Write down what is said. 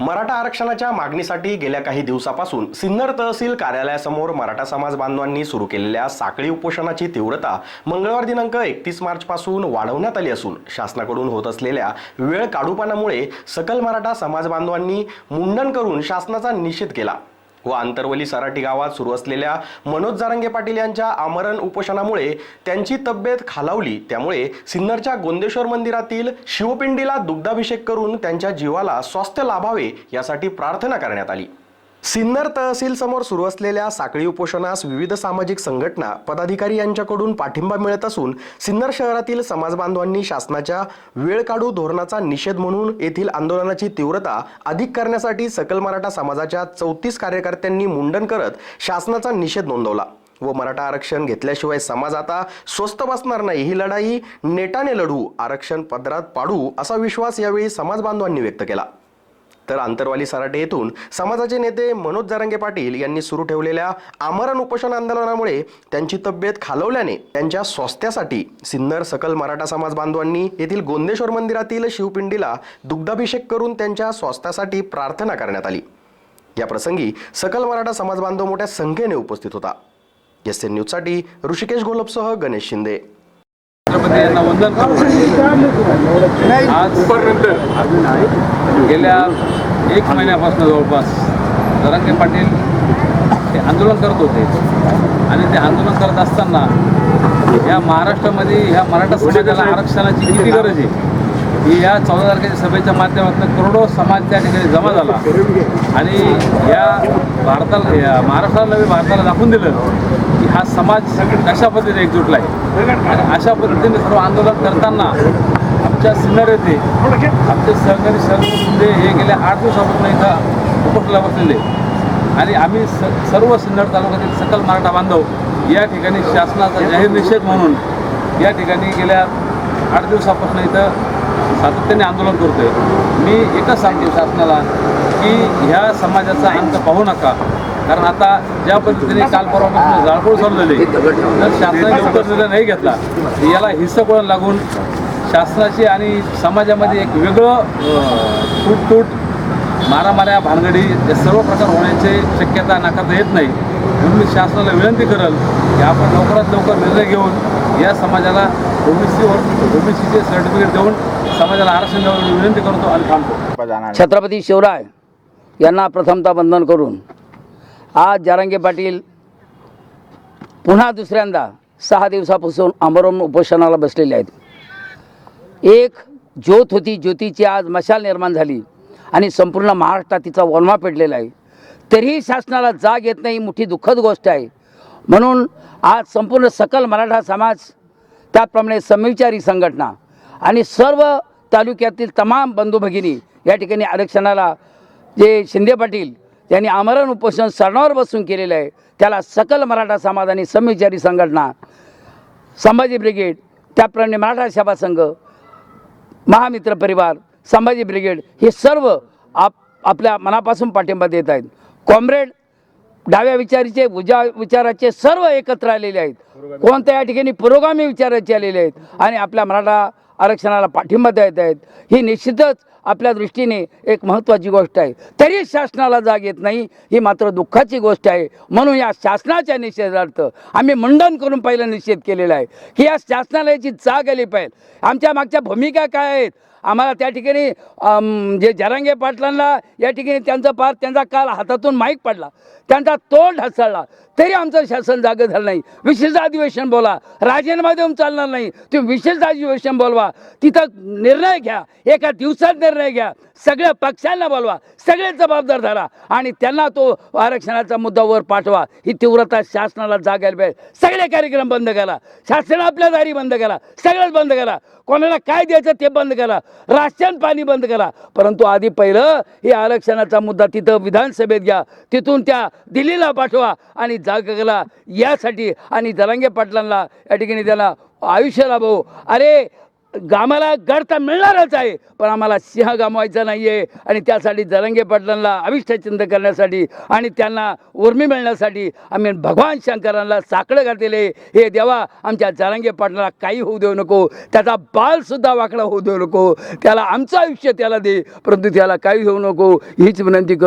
मराठा आरक्षणाच्या मागणीसाठी गेल्या काही दिवसापासून सिन्नर तहसील कार्यालयासमोर मराठा समाज बांधवांनी सुरू केलेल्या साखळी उपोषणाची तीव्रता मंगळवार दिनांक एकतीस मार्च पासून वाढवण्यात आली असून शासनाकडून होत असलेल्या वेळ काढूपानामुळे सकल मराठा समाज बांधवांनी मुंडन करून शासनाचा निषेध केला. व आंतरवली सराटी गावात सुरू असलेल्या मनोज जारंगे पाटील यांच्या आमरण उपोषणामुळे त्यांची तब्येत खालावली. त्यामुळे सिन्नरच्या गोंदेश्वर मंदिरातील शिवपिंडीला दुग्धाभिषेक करून त्यांच्या जीवाला स्वास्थ्य लाभावे यासाठी प्रार्थना करण्यात आली. सिन्नर तहसील समोर सुरू असलेल्या साखळी उपोषणास विविध सामाजिक संघटना पदाधिकारी यांच्याकडून पाठिंबा मिळत असून सिन्नर शहरातील समाजबांधवांनी शासनाच्या वेळ काढू धोरणाचा निषेध म्हणून येथील आंदोलनाची तीव्रता अधिक करण्यासाठी सकल मराठा समाजाच्या चौतीस कार्यकर्त्यांनी मुंडन करत शासनाचा निषेध नोंदवला. व मराठा आरक्षण घेतल्याशिवाय समाज आता स्वस्त बसणार नाही. ही लढाई नेटाने लढू आरक्षण पदरात पाडू असा विश्वास यावेळी समाजबांधवांनी व्यक्त केला. तर आंतरवाली सराटे येथून समाजाचे नेते मनोज जारंगे पाटील यांनी सुरू ठेवलेल्या आमरण उपोषण आंदोलनामुळे त्यांची तब्येत खालवल्याने त्यांच्या स्वास्थ्यासाठी सिन्नर सकल मराठा समाज बांधवांनी येथील गोंदेश्वर मंदिरातील शिवपिंडीला दुग्धाभिषेक करून त्यांच्या स्वास्थ्यासाठी प्रार्थना करण्यात आली. या प्रसंगी सकल मराठा समाज बांधव मोठ्या संख्येने उपस्थित होता. एस एन न्यूजसाठी ऋषिकेश गोलपसह गणेश शिंदे. छत्रपती यांना वंदन आज गेल्या एक महिन्यापासून जवळपास जरांगे पाटील ते आंदोलन करत होते. आणि ते आंदोलन करत असताना या महाराष्ट्रामध्ये ह्या मराठा समाजाला आरक्षणाची किती गरज आहे? की या चौदा तारखेच्या सभेच्या माध्यमातून करोडो समाज त्या ठिकाणी जमा झाला. आणि या भारताला या महाराष्ट्राला भारताला दाखवून दिलं की हा समाज कशा पद्धतीने एकजुटला आहे. अशा पद्धतीने सर्व आंदोलन करताना आमच्या सिन्नर येथे आमचे सहकारी शरद शिंदे हे गेल्या आठ दिवसापासून इथं उपोषणाला बसलेले. आणि आम्ही स सर्व सिन्नर तालुक्यातील सकल मराठा बांधव या ठिकाणी शासनाचा जाहीर निषेध म्हणून या ठिकाणी गेल्या आठ दिवसापासून इथं सातत्याने आंदोलन करतोय. मी एकच सांगतो शासनाला की ह्या समाजाचा अंत पाहू नका. कारण आता ज्या पद्धतीने काल परवापासून जाळपोळ चाललेली जर शासनाने लवकर निर्णय नाही घेतला. तर याला हिस्सकोळण लागून शासनाची आणि समाजामध्ये एक वेगळं अं, तूट मारामाऱ्या भानगडी या सर्व प्रकार होण्याची शक्यता नाकारता येत नाही. म्हणून मी शासनाला विनंती करेल की आपण लवकरात लवकर निर्णय घेऊन या समाजाला ओबीसीवर ओबीसीचे सर्टिफिकेट देऊन समाजाला आरक्षण देण्याची विनंती करतो आणि थांबतो छत्रपती शिवराय यांना प्रथमतः वंदन करून आज जारंगे पाटील पुन्हा दुसऱ्यांदा सहा दिवसापासून आमरण उपोषणाला बसलेले आहेत. एक ज्योत होती ज्योतीची आज मशाल निर्माण झाली आणि संपूर्ण महाराष्ट्रात तिचा वनवा पेटलेला आहे. तरीही शासनाला जाग येत नाही ही मोठी दुःखद गोष्ट आहे. म्हणून आज संपूर्ण सकल मराठा समाज त्याचप्रमाणे समविचारी संघटना आणि सर्व तालुक्यातील तमाम बंधू भगिनी या ठिकाणी आरक्षणाला जे शिंदे पाटील यांनी आमरण उपोषण सरणावर बसून केलेलं आहे त्याला सकल मराठा समाज आणि समविचारी संघटना संभाजी ब्रिगेड त्याप्रमाणे मराठा सभा संघ महामित्र परिवार संभाजी ब्रिगेड हे सर्व आप आपल्या मनापासून पाठिंबा देत आहेत. कॉम्रेड डाव्या विचारीचे उजा विचाराचे सर्व एकत्र आलेले आहेत. कोणत्या या ठिकाणी पुरोगामी विचाराचे आलेले आहेत आणि आपल्या मराठा आरक्षणाला पाठिंबा देत आहेत ही निश्चितच आपल्या दृष्टीने एक महत्त्वाची गोष्ट आहे. तरी शासनाला जाग येत नाही ही मात्र दुःखाची गोष्ट आहे. म्हणून या शासनाच्या निषेधार्थ आम्ही मंडन करून पहिला निषेध केलेला आहे. की या शासनाला याची जाग आली पाहिजे. आमच्या मागच्या भूमिका काय आहेत? आम्हाला त्या ठिकाणी जे जरांगे पाटलांना या ठिकाणी त्यांचा पार त्यांचा काल हातातून माईक पडला. त्यांचा तोल ढासळला. तरी आमचं शासन जागं झालं नाही. विशेष अधिवेशन बोला. राजीनामा देऊन चालणार नाही. तुम्ही विशेष अधिवेशन बोलवा. तिथं निर्णय घ्या. एका दिवसात निर्णय घ्या. सगळ्या पक्षांना बोलवा. सगळे जबाबदार धरा. आणि त्यांना तो आरक्षणाचा मुद्दा वर पाठवा. ही तीव्रता शासनाला जागायला पाहिजे. सगळे कार्यक्रम बंद करा. शासन आपल्या दारी बंद करा. सगळंच बंद करा. कोणाला काय द्यायचं ते बंद करा. राशन पाणी बंद करा. परंतु आधी पहिलं हे आरक्षणाचा मुद्दा तिथं विधानसभेत घ्या. तिथून त्या दिल्लीला पाठवा आणि जागला यासाठी आणि जरांगे पाटलांना या ठिकाणी त्याला आयुष्य लाभो. अरे गामाला गड तर मिळणारच आहे पण आम्हाला सिंह गमवायचा नाही आहे आणि त्यासाठी जरंगे पाटलांना अविष्टचिंत करण्यासाठी आणि त्यांना उर्मी मिळण्यासाठी आम्ही भगवान शंकरांना साकडं घातलेले. हे देवा आमच्या जरंगे पाटलाला काही होऊ देऊ नको. त्याचा बालसुद्धा वाकडा होऊ देऊ नको. त्याला आमचं आयुष्य त्याला दे परंतु त्याला काही होऊ नको. हीच विनंती कर